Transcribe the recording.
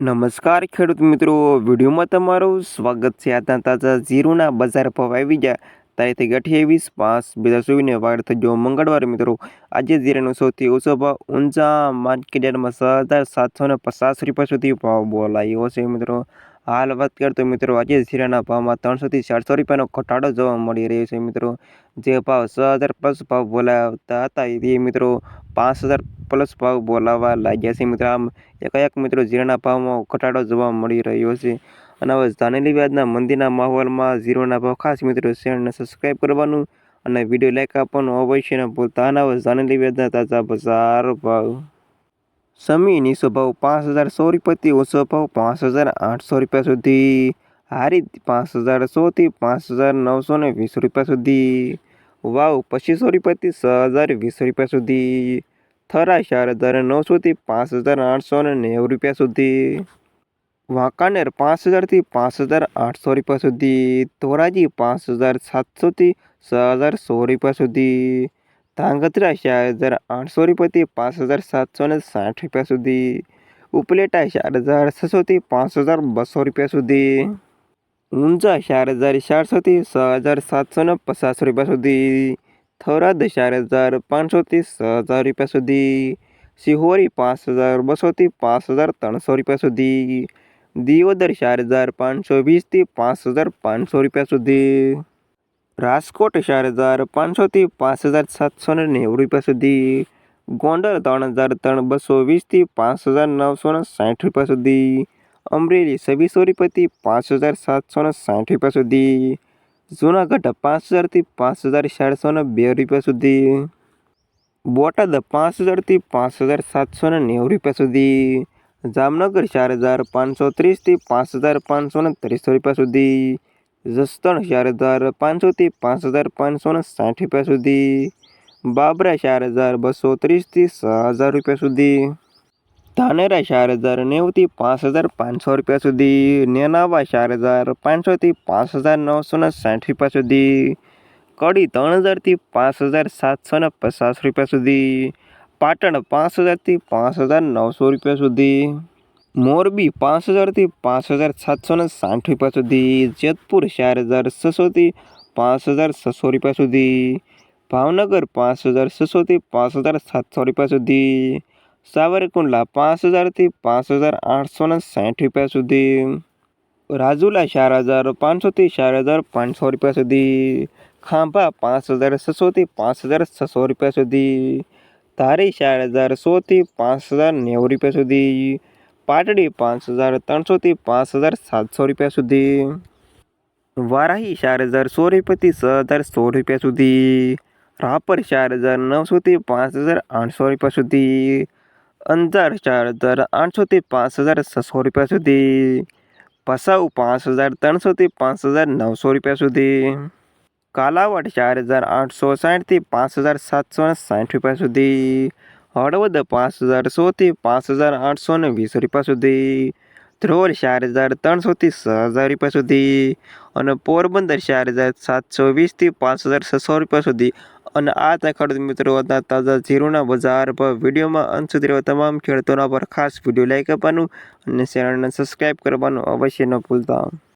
નમસ્કાર ખેડૂત મિત્રો, વિડીયોમાં તમારું સ્વાગત છે. આજના તાજા જીરુના બજાર ભાવ આવી ગયા. તારીખ અઠ્યાવીસ પાંચ બે હજાર ચોવીસને વાર થયો મંગળવારે મિત્રો. આજે જીરાનો સૌથી ઓછો ભાવ ઊંચા માર્કેટ યાર્ડમાં છ હજાર સાતસો ને પચાસ રૂપિયા સુધી ભાવ બોલાયો છે મિત્રો. હાલ વાત કરતો મિત્રો, આજે જીરાના ભાવમાં ત્રણસોથી ચારસો રૂપિયાનો ઘટાડો જોવા મળી રહ્યો છે મિત્રો. જે ભાવ છ હજાર પ્લસ ભાવ બોલાવતા હતા, એ મિત્રો પાંચ હજાર પ્લસ ભાવ બોલાવવા લાગ્યા છે મિત્રો. આમ એકાએક મિત્રો જીરાના ભાવમાં ઘટાડો જોવા મળી રહ્યો છે. અને હવે જાનેલી વ્યાજના મંદિરના માહોલમાં ઝીરોના ભાવ ખાસ મિત્રો શેરને સબસ્ક્રાઈબ કરવાનું અને વીડિયો લાઈક આપવાનું અવશ્ય ન ભૂલતા. અને હવે જાનેલી વ્યાજના તાજા બજાર ભાવ. સમીની સ્વભાવ પાંચ હજાર સો રૂપિયાથી ઓછો ભાવ પાંચ હજાર આઠસો રૂપિયા સુધી. હારી પાંચ હજાર સોથી પાંચ હજાર નવસો ને વીસ રૂપિયા સુધી. વાવ, પચીસો રૂપિયાથી છ હજાર વીસ રૂપિયા સુધી. થરા ચાર હજાર નવસોથી પાંચ હજાર આઠસો ને નેવું રૂપિયા સુધી. વાંકાનેર પાંચ હજારથી પાંચ હજાર આઠસો રૂપિયા સુધી. ધોરાજી પાંચ હજાર સાતસોથી છ હજાર સો રૂપિયા સુધી. ધાંગધ્રા ચાર હજાર આઠસો રૂપિયાથી પાંચ હજાર સાતસો ને સાઠ રૂપિયા સુધી. ઉપલેટા ચાર હજાર છસોથી પાંચ હજાર બસો રૂપિયા સુધી. ઊંઝા ચાર હજાર ચારસોથી છ હજાર સાતસો ને પચાસ રૂપિયા સુધી. થરાદ ચાર હજાર પાંચસોથી છ હજાર રૂપિયા સુધી. સિહોરી પાંચ હજાર બસોથી પાંચ હજાર ત્રણસો રૂપિયા સુધી. દિયોદર ચાર હજાર પાંચસો વીસથી પાંચ હજાર પાંચસો રૂપિયા સુધી. રાજકોટ ચાર હજાર પાંચસોથી પાંચ હજાર સાતસો ને નેવું રૂપિયા સુધી, ગોંડલ ત્રણ હજાર ત્રણ બસો વીસથી પાંચ હજાર નવસો ને સાઠ રૂપિયા સુધી, અમરેલી છવ્વીસો રૂપિયાથી પાંચ હજાર સાતસો ને સાઠ રૂપિયા સુધી, જૂનાગઢ પાંચ હજારથી પાંચ હજાર ચારસો ને બે રૂપિયા સુધી, બોટાદ પાંચ હજારથી પાંચ હજાર સાતસો ને નેવું રૂપિયા સુધી, જામનગર ચાર હજાર પાંચસો ત્રીસથી પાંચ હજાર પાંચસો ને ત્રીસ રૂપિયા સુધી જસદણ ચાર હજાર પાંચસોથી પાંચ હજાર પાંચસો ને સાઠ રૂપિયા સુધી. બાબરા ચાર હજાર બસો ત્રીસથી છ હજાર રૂપિયા સુધી. ધાનેરા ચાર હજાર નેવુંથી પાંચ હજાર પાંચસો રૂપિયા સુધી. નેનાવા ચાર હજાર પાંચસોથી પાંચ હજાર નવસો ને સાઠ રૂપિયા સુધી. કડી ત્રણ હજારથી પાંચ હજાર સાતસો ને પચાસ રૂપિયા સુધી. પાટણ પાંચ હજારથી પાંચ હજાર નવસો રૂપિયા સુધી. મોરબી પાંચ હજારથી પાંચ હજાર સાતસો ને સાઠ રૂપિયા સુધી, જેતપુર ચાર હજાર છસોથી પાંચ હજાર છસો રૂપિયા સુધી, ભાવનગર પાંચ હજાર છસોથી પાંચ હજાર સાતસો રૂપિયા સુધી, સાવરકુંડલા પાંચ હજારથી પાંચ હજાર આઠસો ને સાઠ રૂપિયા સુધી, રાજુલા ચાર હજાર પાંચસોથી ચાર હજાર પાંચસો રૂપિયા સુધી, ખાંભા પાંચ હજાર છસોથી પાંચ હજાર છસો રૂપિયા સુધી, ધારી ચાર હજાર સોથી પાંચ હજાર નેવું રૂપિયા સુધી પાટડી પાંચ હજાર, ત્રણસોથી પાંચ હજાર સાતસો રૂપિયા સુધી. વારાહી ચાર હજાર સો રૂપિયાથી છ હજાર સો રૂપિયા સુધી. રાપર ચાર હજાર નવસોથી પાંચ હજાર આઠસો રૂપિયા સુધી. અંજાર ચાર હજાર આઠસોથી પાંચ હજાર છસો રૂપિયા સુધી. ભસાઉ પાંચ હજાર ત્રણસોથી પાંચ હજાર નવસો રૂપિયા સુધી. કાલાવડ ચાર હજાર આઠસો સાઠથી પાંચ હજાર સાતસો સાઠ રૂપિયા સુધી. હળવદ પાંચ હજાર સોથી પાંચ હજાર આઠસો ને વીસ રૂપિયા સુધી, ધ્રોલ ચાર હજાર ત્રણસોથી છ હજાર રૂપિયા સુધી અને પોરબંદર ચાર હજાર સાતસો વીસથી પાંચ હજાર છસો રૂપિયા સુધી. અને આ ત્યાં મિત્રો હતા તાજા જીરુના બજાર પર વિડીયોમાં અંત સુધી તમામ ખેડૂતોના પર ખાસ વીડિયો લાઈક આપવાનું અને ચેનલને સબસ્ક્રાઈબ કરવાનું અવશ્ય ન ભૂલતા.